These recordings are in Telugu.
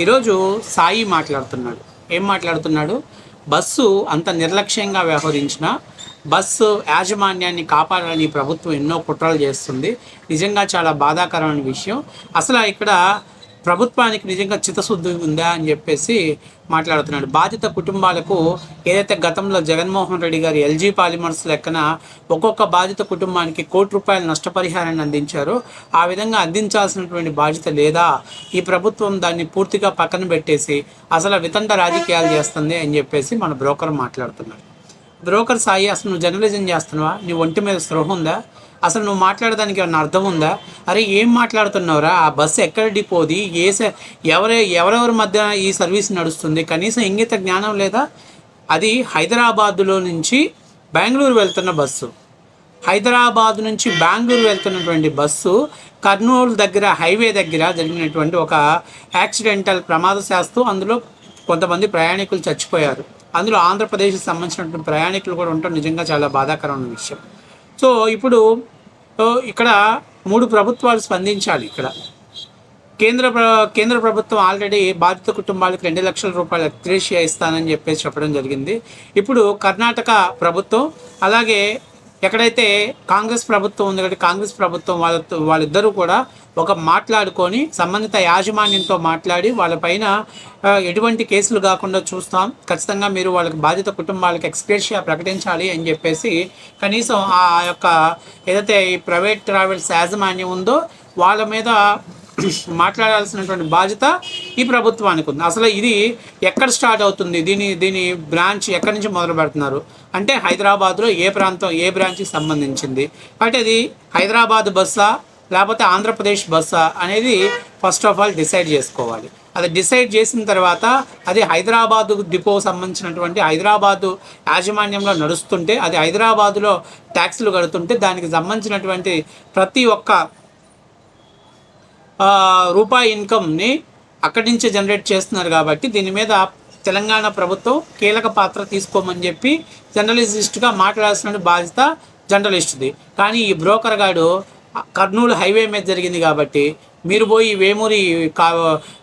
ఈరోజు సాయి మాట్లాడుతున్నాడు. ఏం మాట్లాడుతున్నాడు? బస్సు అంత నిర్లక్ష్యంగా వ్యవహరించిన బస్సు యాజమాన్యాన్ని కాపాడాలని ప్రభుత్వం ఎన్నో కుట్రలు చేస్తుంది. నిజంగా చాలా బాధాకరమైన విషయం. అసలు ఇక్కడ ప్రభుత్వానికి నిజంగా చిత్తశుద్ధి ఉందా అని చెప్పేసి మాట్లాడుతున్నాడు. బాధిత కుటుంబాలకు ఏదైతే గతంలో జగన్మోహన్ రెడ్డి గారు ఎల్జీ పాలిమర్స్ లెక్కన ఒక్కొక్క బాధిత కుటుంబానికి కోటి రూపాయల నష్టపరిహారాన్ని అందించారో. ఆ విధంగా అందించాల్సినటువంటి బాధ్యత లేదా? ఈ ప్రభుత్వం దాన్ని పూర్తిగా పక్కన పెట్టేసి అసలు వితండ రాజకీయాలు చేస్తుంది అని చెప్పేసి మన బ్రోకర్ మాట్లాడుతున్నాడు. బ్రోకర్ సాయి అసలు నువ్వు జర్నలిజం చేస్తున్నావా? నీ ఒంటి మీద స్పృహ ఉందా? అసలు నువ్వు మాట్లాడడానికి ఏమన్నా అర్థం ఉందా? అరే ఏం మాట్లాడుతున్నావురా? ఆ బస్సు ఎక్కడ డిపోది? ఏ స- ఎవరెవరి మధ్య ఈ సర్వీస్ నడుస్తుంది? కనీసం ఇంగిత జ్ఞానం లేదా? అది హైదరాబాదులో నుంచి బెంగళూరు వెళ్తున్న బస్సు. హైదరాబాద్ నుంచి బెంగళూరు వెళ్తున్నటువంటి బస్సు కర్నూలు దగ్గర హైవే దగ్గర జరిగినటువంటి ఒక యాక్సిడెంటల్ ప్రమాదశాస్తు. అందులో కొంతమంది ప్రయాణికులు చచ్చిపోయారు. అందులో ఆంధ్రప్రదేశ్కి సంబంధించినటువంటి ప్రయాణికులు కూడా ఉండటం నిజంగా చాలా బాధాకరమైన విషయం. సో ఇప్పుడు ఇక్కడ మూడు ప్రభుత్వాలు స్పందించాలి ఇక్కడ. కేంద్ర కేంద్ర ప్రభుత్వం ఆల్రెడీ బాధిత కుటుంబాలకు రెండు లక్షల రూపాయలు ఎక్స్గ్రేషియా ఇస్తానని చెప్పేసి చెప్పడం జరిగింది. ఇప్పుడు కర్ణాటక ప్రభుత్వం అలాగే ఎక్కడైతే కాంగ్రెస్ ప్రభుత్వం ఉంది కాబట్టి కాంగ్రెస్ ప్రభుత్వం వాళ్ళతో వాళ్ళిద్దరూ కూడా ఒక మాట్లాడుకొని సంబంధిత యాజమాన్యంతో మాట్లాడి వాళ్ళపైన ఎటువంటి కేసులు కాకుండా చూస్తాం. ఖచ్చితంగా మీరు వాళ్ళకి బాధిత కుటుంబాలకు ఎక్స్గ్రేషియా ప్రకటించాలి అని చెప్పేసి కనీసం ఆ యొక్క ఏదైతే ఈ ప్రైవేట్ ట్రావెల్స్ యాజమాన్యం ఉందో వాళ్ళ మీద మాట్లాడాల్సినటువంటి బాధ్యత ఈ ప్రభుత్వానికి ఉంది. అసలు ఇది ఎక్కడ స్టార్ట్ అవుతుంది? దీని దీని బ్రాంచ్ ఎక్కడి నుంచి మొదలు పెడుతున్నారు? అంటే హైదరాబాద్లో ఏ ప్రాంతం ఏ బ్రాంచ్కి సంబంధించింది? అంటే అది హైదరాబాద్ బస్సా లేకపోతే ఆంధ్రప్రదేశ్ బస్సా అనేది ఫస్ట్ ఆఫ్ ఆల్ డిసైడ్ చేసుకోవాలి. అది డిసైడ్ చేసిన తర్వాత అది హైదరాబాదు డిపో సంబంధించినటువంటి హైదరాబాదు యాజమాన్యంలో నడుస్తుంటే అది హైదరాబాదులో ట్యాక్సులు కడుతుంటే దానికి సంబంధించినటువంటి ప్రతి ఒక్క రూపాయి ఇన్కమ్ని అక్కడి నుంచే జనరేట్ చేస్తున్నారు కాబట్టి దీని మీద తెలంగాణ ప్రభుత్వం కీలక పాత్ర తీసుకోమని చెప్పి జర్నలిస్ట్గా మాట్లాడాల్సిన బాధ్యత జర్నలిస్ట్ది. కానీ ఈ బ్రోకర్ గాడు కర్నూలు హైవే మీద జరిగింది కాబట్టి మీరు పోయి వేమూరి కా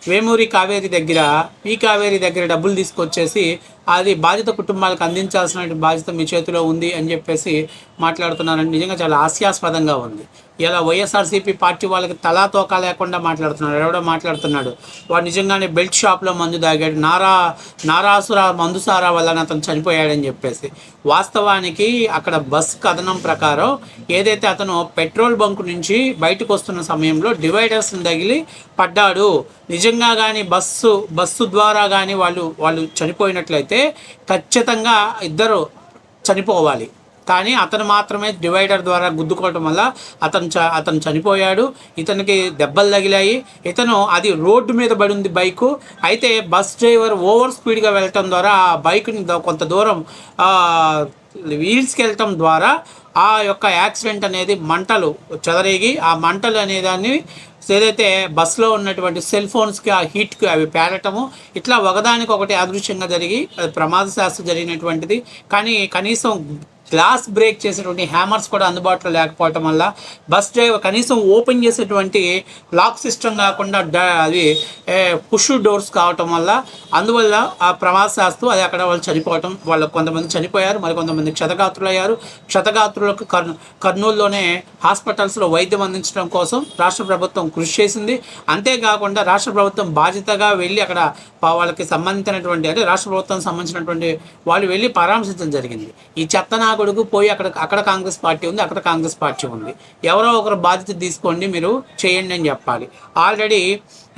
వేమూరి కావేరి దగ్గర ఈ కావేరి దగ్గర డబ్బులు తీసుకొచ్చేసి అది బాధిత కుటుంబాలకు అందించాల్సిన బాధ్యత మీ చేతిలో ఉంది అని చెప్పేసి మాట్లాడుతున్నారని నిజంగా చాలా హాస్యాస్పదంగా ఉంది. ఇలా వైఎస్ఆర్సీపీ పార్టీ వాళ్ళకి తలా తోకా లేకుండా మాట్లాడుతున్నాడు ఎవడో మాట్లాడుతున్నాడు. వాడు నిజంగానే బెల్ట్ షాప్లో మందు తాగాడు నారా నారాసుర మందుసారా వల్ల అతను చనిపోయాడని చెప్పేసి. వాస్తవానికి అక్కడ బస్ కథనం ప్రకారం ఏదైతే అతను పెట్రోల్ బంక్ నుంచి బయటకు వస్తున్న సమయంలో డివైడర్స్ని తగిలి పడ్డాడు. నిజంగా కానీ బస్సు బస్సు ద్వారా కానీ వాళ్ళు వాళ్ళు చనిపోయినట్లయితే ఖచ్చితంగా ఇద్దరు చనిపోవాలి. కానీ అతను మాత్రమే డివైడర్ ద్వారా గుద్దుకోవటం వల్ల అతను చ అతను చనిపోయాడు. ఇతనికి దెబ్బలు తగిలాయి. ఇతను అది రోడ్డు మీద పడి ఉంది బైకు. అయితే బస్ డ్రైవర్ ఓవర్ స్పీడ్గా వెళ్ళటం ద్వారా ఆ బైక్ని కొంత దూరం వీల్స్కి వెళ్ళటం ద్వారా ఆ యొక్క యాక్సిడెంట్ అనేది మంటలు చెదరేగి ఆ మంటలు అనేదాన్ని ఏదైతే బస్సులో ఉన్నటువంటి సెల్ ఫోన్స్కి ఆ హీట్కి అవి పేరటము ఇట్లా ఒకదానికి ఒకటి అదృశ్యంగా జరిగి అది ప్రమాద శాస్త్రం జరిగినటువంటిది. కానీ కనీసం గ్లాస్ బ్రేక్ చేసేటువంటి హ్యామర్స్ కూడా అందుబాటులో లేకపోవటం వల్ల బస్ డ్రైవర్ కనీసం ఓపెన్ చేసేటువంటి లాక్ సిస్టమ్ కాకుండా అది పుష్ డోర్స్ కావటం వల్ల అందువల్ల ఆ ప్రమాదశాస్తు అది అక్కడ వాళ్ళు చనిపోవటం వాళ్ళు కొంతమంది చనిపోయారు మరి కొంతమంది క్షతగాత్రులయ్యారు. క్షతగాత్రులకు కర్ కర్నూలులోనే హాస్పిటల్స్లో వైద్యం అందించడం కోసం రాష్ట్ర ప్రభుత్వం కృషి చేసింది. అంతేకాకుండా రాష్ట్ర ప్రభుత్వం బాధ్యతగా వెళ్ళి అక్కడ వాళ్ళకి సంబంధించినటువంటి అంటే రాష్ట్ర ప్రభుత్వం సంబంధించినటువంటి వాళ్ళు వెళ్ళి పరామర్శించడం జరిగింది. ఈ చెత్త కొడుకు పోయి అక్కడ అక్కడ కాంగ్రెస్ పార్టీ ఉంది అక్కడ కాంగ్రెస్ పార్టీ ఉంది. ఎవరో ఒకరు బాధ్యత తీసుకోండి మీరు చేయండి అని చెప్పాలి. ఆల్రెడీ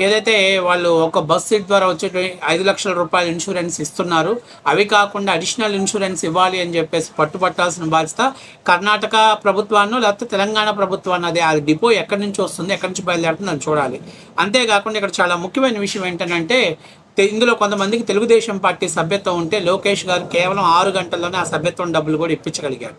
ఏదైతే వాళ్ళు ఒక బస్ సీట్ ద్వారా వచ్చే ఐదు లక్షల రూపాయల ఇన్సూరెన్స్ ఇస్తున్నారు అవి కాకుండా అడిషనల్ ఇన్సూరెన్స్ ఇవ్వాలి అని చెప్పేసి పట్టుపట్టాల్సిన బాధ్యత కర్ణాటక ప్రభుత్వాన్ని లేకపోతే తెలంగాణ ప్రభుత్వాన్ని అదే. అది డిపో ఎక్కడి నుంచి వస్తుంది ఎక్కడి నుంచి బయలుదేరుతుంది అని చూడాలి. అంతేకాకుండా ఇక్కడ చాలా ముఖ్యమైన విషయం ఏంటంటే ఇందులో కొంతమందికి తెలుగుదేశం పార్టీ సభ్యత్వం ఉంటే లోకేష్ గారు కేవలం ఆరు గంటల్లోనే ఆ సభ్యత్వం డబ్బులు కూడా ఇప్పించగలిగారు.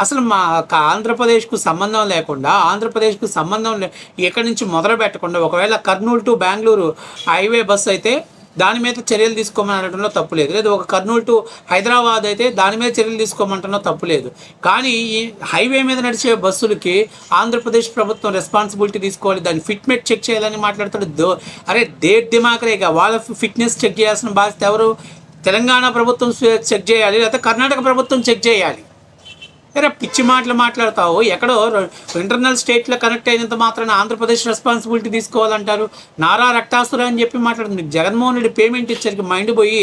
అసలు మా ఆంధ్రప్రదేశ్కు సంబంధం లేకుండా ఆంధ్రప్రదేశ్కు సంబంధం లే ఎక్కడి నుంచి మొదలు పెట్టకుండా ఒకవేళ Kurnool to Bengaluru highway bus అయితే దాని మీద చర్యలు తీసుకోమని అనడంలో తప్పు లేదు. లేదు ఒక కర్నూలు టు హైదరాబాద్ అయితే దాని మీద చర్యలు తీసుకోమంటున్నా తప్పు లేదు. కానీ ఈ హైవే మీద నడిచే బస్సులకి ఆంధ్రప్రదేశ్ ప్రభుత్వం రెస్పాన్సిబిలిటీ తీసుకోవాలి. దాన్ని ఫిట్మెంట్ చెక్ చేయాలని మాట్లాడతాడు. దో అరే దేట్ దిమాకరేగా వాళ్ళ ఫిట్నెస్ చెక్ చేయాల్సిన బాధ్యత ఎవరు? తెలంగాణ ప్రభుత్వం చెక్ చేయాలి. లేకపోతే కర్ణాటక ప్రభుత్వం చెక్ చేయాలి. అరే పిచ్చి మాటలు మాట్లాడతావు? ఎక్కడో ఇంటర్నల్ స్టేట్లో కనెక్ట్ అయినంత మాత్రాన ఆంధ్రప్రదేశ్ రెస్పాన్సిబిలిటీ తీసుకోవాలంటారు నారా రక్తాసుర అని చెప్పి మాట్లాడుతుంది. జగన్మోహన్ రెడ్డి పేమెంట్ ఇచ్చరికి మైండ్ పోయి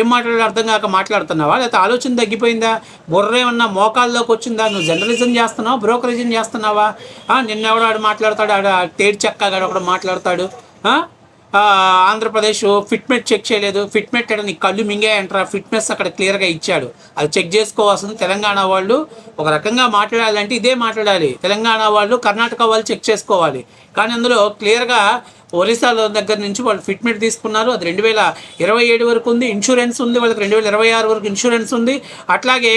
ఏం మాట్లాడే అర్థం కాక మాట్లాడుతున్నావా? లేకపోతే ఆలోచన తగ్గిపోయిందా? బుర్రేమన్నా మోకాల్లోకి వచ్చిందా? నువ్వు జర్నలిజం చేస్తున్నావా? బ్రోకరేజం చేస్తున్నావా? నిన్నెవడాడు మాట్లాడతాడు ఆడ తేడి చెక్కగాడు ఒకడు మాట్లాడతాడు. ఆంధ్రప్రదేశ్ ఫిట్మెంట్ చెక్ చేయలేదు. ఫిట్మెంట్ అంటే నీ కళ్ళు మింగాయంటారా. ఫిట్నెస్ అక్కడ క్లియర్గా ఇచ్చాడు. అది చెక్ చేసుకోవాల్సింది తెలంగాణ వాళ్ళు. ఒక రకంగా మాట్లాడాలంటే ఇదే మాట్లాడాలి. తెలంగాణ వాళ్ళు కర్ణాటక వాళ్ళు చెక్ చేసుకోవాలి. కానీ అందులో క్లియర్గా ఒరిస్సాలో దగ్గర నుంచి వాళ్ళు ఫిట్మెంట్ తీసుకున్నారు. అది రెండు వేల ఇరవై ఏడు వరకు ఉంది. ఇన్సూరెన్స్ ఉంది. వాళ్ళకి రెండు వేల ఇరవై ఆరు వరకు ఇన్సూరెన్స్ ఉంది. అట్లాగే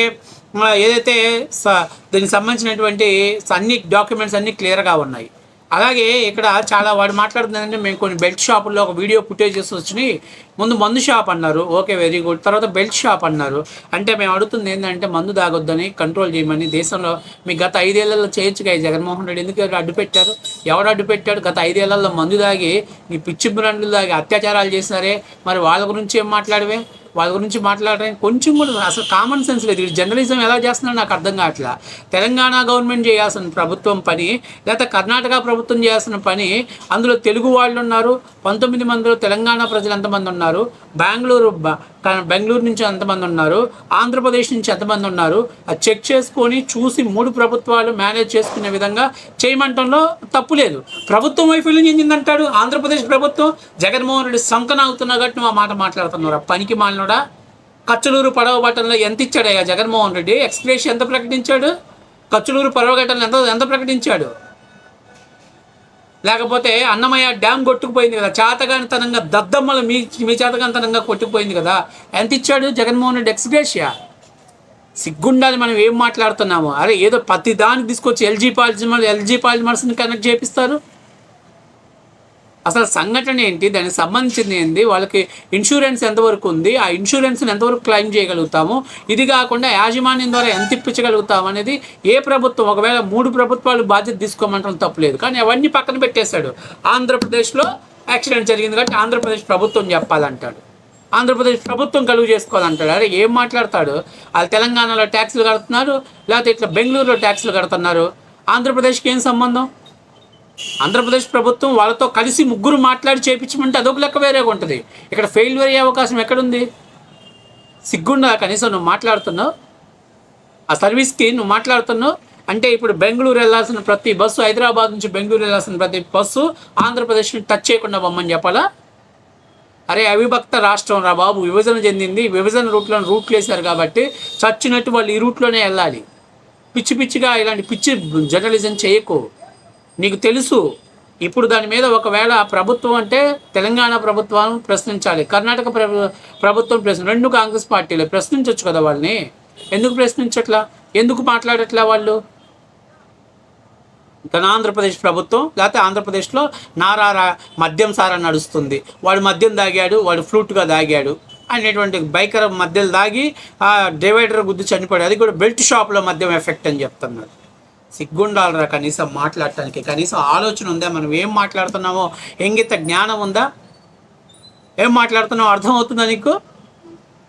ఏదైతే స దీనికి సంబంధించినటువంటి అన్ని డాక్యుమెంట్స్ అన్నీ క్లియర్గా ఉన్నాయి. అలాగే ఇక్కడ చాలా వాడు మాట్లాడుతుందంటే మేము కొన్ని బెల్ట్ షాపుల్లో ఒక వీడియో ఫుటేజెస్ వచ్చినాయి. ముందు మందు షాప్ అన్నారు. Okay very good. తర్వాత బెల్ట్ షాప్ అన్నారు. అంటే మేము అడుగుతుంది ఏంటంటే మందు తాగొద్దని కంట్రోల్ చేయమని. దేశంలో మీ గత ఐదేళ్ళలో చేయొచ్చుగా ఈ జగన్మోహన్ రెడ్డి ఎందుకు అడ్డు పెట్టారు? ఎవడు అడ్డు పెట్టాడు? గత ఐదేళ్ళలో మందు తాగి నీ పిచ్చి బ్రాండ్లు తాగి అత్యాచారాలు చేసినారే. మరి వాళ్ళ గురించి ఏం మాట్లాడవే? వాళ్ళ గురించి మాట్లాడడానికి కొంచెం కూడా అసలు కామన్ సెన్స్ లేదు. జర్నలిజం ఎలా చేస్తున్నారో నాకు అర్థం కావట్లా. తెలంగాణ గవర్నమెంట్ చేయాల్సిన ప్రభుత్వం పని లేకపోతే కర్ణాటక ప్రభుత్వం చేయాల్సిన పని అందులో తెలుగు వాళ్ళు ఉన్నారు పంతొమ్మిది మందిలో తెలంగాణ ప్రజలు ఎంతమంది ఉన్నారు బెంగళూరు బెంగళూరు నుంచి ఎంతమంది ఉన్నారు ఆంధ్రప్రదేశ్ నుంచి ఎంతమంది ఉన్నారు అది చెక్ చేసుకొని చూసి మూడు ప్రభుత్వాలు మేనేజ్ చేసుకునే విధంగా చేయమంటంలో తప్పు లేదు. ప్రభుత్వం వైఫల్యం చెందిందంటాడు ఆంధ్రప్రదేశ్ ప్రభుత్వం. జగన్మోహన్ రెడ్డి సంకనాగుతున్నా కాబట్టి నువ్వు ఆ మాట మాట్లాడుతున్నారు. పనికి మాలినోడా కచ్చలూరు పడవ బట్టంలో ఎంత ఇచ్చాడయ్యా జగన్మోహన్ రెడ్డి? ఎక్స్ప్రెస్ ఎంత ప్రకటించాడు? కచ్చలూరు పడవ ఘటనలో ఎంత ఎంత ప్రకటించాడు? లేకపోతే అన్నమయ్య డ్యామ్ కొట్టుకుపోయింది కదా చేతగానితనంగా దద్దమ్మలు మీ మీ చేతగానితనంగా కొట్టుకుపోయింది కదా ఎంత ఇచ్చాడు జగన్మోహన్ రెడ్డి ఎక్స్గ్రేషియా సిగ్గుండాలి మనం ఏం మాట్లాడుతున్నాము. అరే ఏదో ప్రతి దానికి తీసుకొచ్చి ఎల్జీ పాలిమర్ ఎల్జీ పాలిమర్స్ని కనెక్ట్ చేపిస్తారు. అసలు సంఘటన ఏంటి? దానికి సంబంధించింది ఏంటి వాళ్ళకి ఇన్సూరెన్స్ ఎంతవరకు ఉంది? ఆ ఇన్సూరెన్స్ని ఎంతవరకు క్లెయిమ్ చేయగలుగుతాము? ఇది కాకుండా యాజమాన్యం ద్వారా ఎంత ఇప్పించగలుగుతాము అనేది ఏ ప్రభుత్వం? ఒకవేళ మూడు ప్రభుత్వాలు బాధ్యత తీసుకోమంటాం తప్పులేదు. కానీ అవన్నీ పక్కన పెట్టేశాడు. ఆంధ్రప్రదేశ్లో యాక్సిడెంట్ జరిగింది కాబట్టి ఆంధ్రప్రదేశ్ ప్రభుత్వం చెప్పాలంటాడు. ఆంధ్రప్రదేశ్ ప్రభుత్వం కలుగు చేసుకోవాలంటాడు. అరే ఏం మాట్లాడతాడు? వాళ్ళు తెలంగాణలో ట్యాక్సులు కడుతున్నారు లేకపోతే ఇట్లా బెంగళూరులో ట్యాక్సులు కడుతున్నారు. ఆంధ్రప్రదేశ్కి ఏం సంబంధం? ఆంధ్రప్రదేశ్ ప్రభుత్వం వాళ్ళతో కలిసి ముగ్గురు మాట్లాడి చేయించమంటే అదొక లెక్క వేరేగా ఉంటుంది. ఇక్కడ ఫెయిల్ అయ్యే అవకాశం ఎక్కడుంది? సిగ్గుండా కనీసం నువ్వు మాట్లాడుతున్నావు? ఆ సర్వీస్కి నువ్వు మాట్లాడుతున్నావు? అంటే ఇప్పుడు బెంగళూరు వెళ్ళాల్సిన ప్రతి బస్సు హైదరాబాద్ నుంచి బెంగళూరు వెళ్ళాల్సిన ప్రతి బస్సు ఆంధ్రప్రదేశ్ని టచ్ చేయకుండా బొమ్మని చెప్పాలా? అరే అవిభక్త రాష్ట్రం రా బాబు విభజన చెందింది. విభజన రూట్లో రూట్లు వేశారు కాబట్టి చచ్చినట్టు వాళ్ళు ఈ రూట్లోనే వెళ్ళాలి. పిచ్చి పిచ్చిగా ఇలాంటి పిచ్చి జర్నలిజం చేయకు. నీకు తెలుసు. ఇప్పుడు దాని మీద ఒకవేళ ప్రభుత్వం అంటే తెలంగాణ ప్రభుత్వం ప్రశ్నించాలి. కర్ణాటక ప్రభు ప్రభుత్వం ప్రశ్న రెండు కాంగ్రెస్ పార్టీలు ప్రశ్నించవచ్చు కదా వాళ్ళని? ఎందుకు ప్రశ్నించట్లా? ఎందుకు మాట్లాడట్లా వాళ్ళు? తన ఆంధ్రప్రదేశ్ ప్రభుత్వం లేకపోతే ఆంధ్రప్రదేశ్లో నారారా మద్యం సారా నడుస్తుంది. వాడు మద్యం తాగాడు వాడు ఫ్లూట్గా తాగాడు అనేటువంటి బైకర్ మధ్యలో తాగి ఆ డివైడర్ గుద్ది చనిపోయాడు. అది కూడా బెల్ట్ షాప్లో మద్యం ఎఫెక్ట్ అని చెప్తున్నారు. సిగ్గుండాలరా కనీసం మాట్లాడటానికి. కనీసం ఆలోచన ఉందా? మనం ఏం మాట్లాడుతున్నామో? ఎంగిత జ్ఞానం ఉందా? ఏం మాట్లాడుతున్నామో అర్థమవుతుందా నీకు?